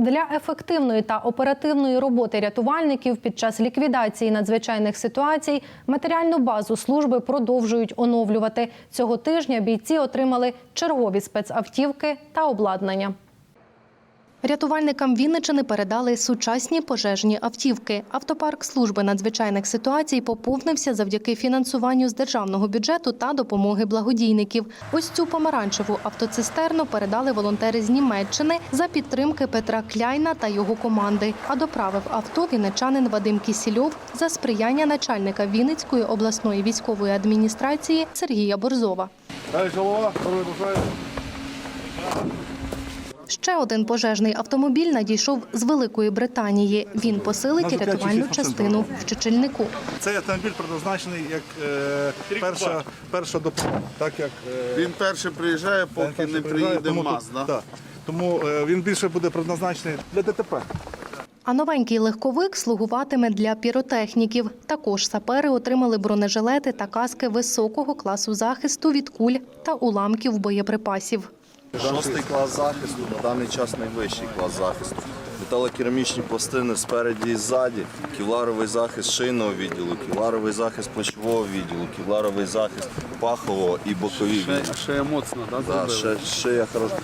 Для ефективної та оперативної роботи рятувальників під час ліквідації надзвичайних ситуацій матеріальну базу служби продовжують оновлювати. Цього тижня бійці отримали чергові спецавтівки та обладнання. Рятувальникам Вінничини передали сучасні пожежні автівки. Автопарк служби надзвичайних ситуацій поповнився завдяки фінансуванню з державного бюджету та допомоги благодійників. Ось цю помаранчеву автоцистерну передали волонтери з Німеччини за підтримки Петра Кляйна та його команди. А доправив авто вінничанин Вадим Кісільов за сприяння начальника Вінницької обласної військової адміністрації Сергія Борзова. Голова. Ще один пожежний автомобіль надійшов з Великої Британії. Він посилить рятувальну частину в Чечельнику. Цей автомобіль предназначений як е, перша, перша допомога. Так як е, Він перший приїжджає, поки перший не приїде МАЗ. Да? да. Тому е, він більше буде предназначений для ДТП. А новенький легковик слугуватиме для піротехніків. Також сапери отримали бронежилети та каски високого класу захисту від куль та уламків боєприпасів. Шостий клас захисту, на даний час найвищий клас захисту. Металокерамічні пластини спереді і ззаді, кевларовий захист шийного відділу, кевларовий захист плечового відділу, кевларовий захист пахового і бокові відділу. Ще моцно, да, Да, ще, ще я хорошо,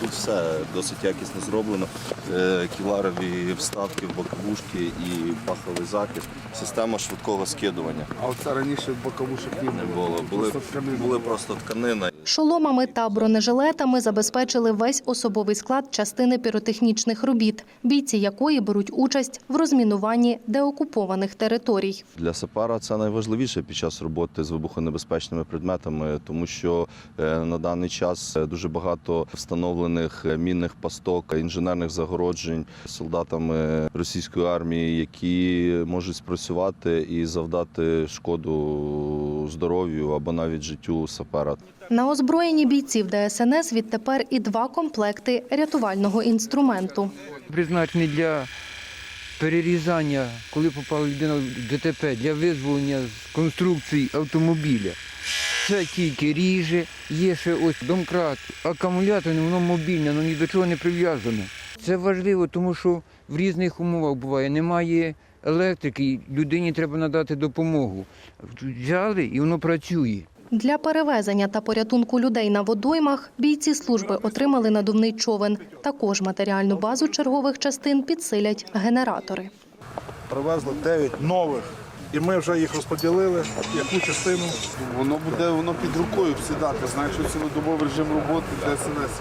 тут все досить якісно зроблено. Е, Кевларові вставки, боковушки і паховий захист. Система швидкого скидування. А оце раніше боковушок не Не було. було. Були, Просто тканина. були просто тканина. Шоломами та бронежилетами забезпечили весь особовий склад частини піротехнічних робіт, бійці якої беруть участь в розмінуванні деокупованих територій. Для сапера це найважливіше під час роботи з вибухонебезпечними предметами, тому що е, на даний час е, дуже багато встановлених е, мінних пасток, інженерних загороджень солдатами російської армії, які можуть спрацювати і завдати шкоду здоров'ю або навіть життю сапера. На озброєнні бійців ДСНС відтепер і два комплекти рятувального інструменту. призначений для перерізання, коли попала людина в ДТП, для визволення з конструкції автомобіля. Це тільки ріже, є ще ось домкрат, акумуляторний, воно мобільне, воно ні до чого не прив'язане. Це важливо, тому що в різних умовах буває, немає електрики, людині треба надати допомогу. Взяли і воно працює. Для перевезення та порятунку людей на водоймах бійці служби отримали надувний човен. Також матеріальну базу чергових частин підсилять генератори. Привезли 9 нових. І ми вже їх розподілили, яку частину. Воно буде воно під рукою сідати. Знаєш, що цілодобовий режим роботи ДСНС.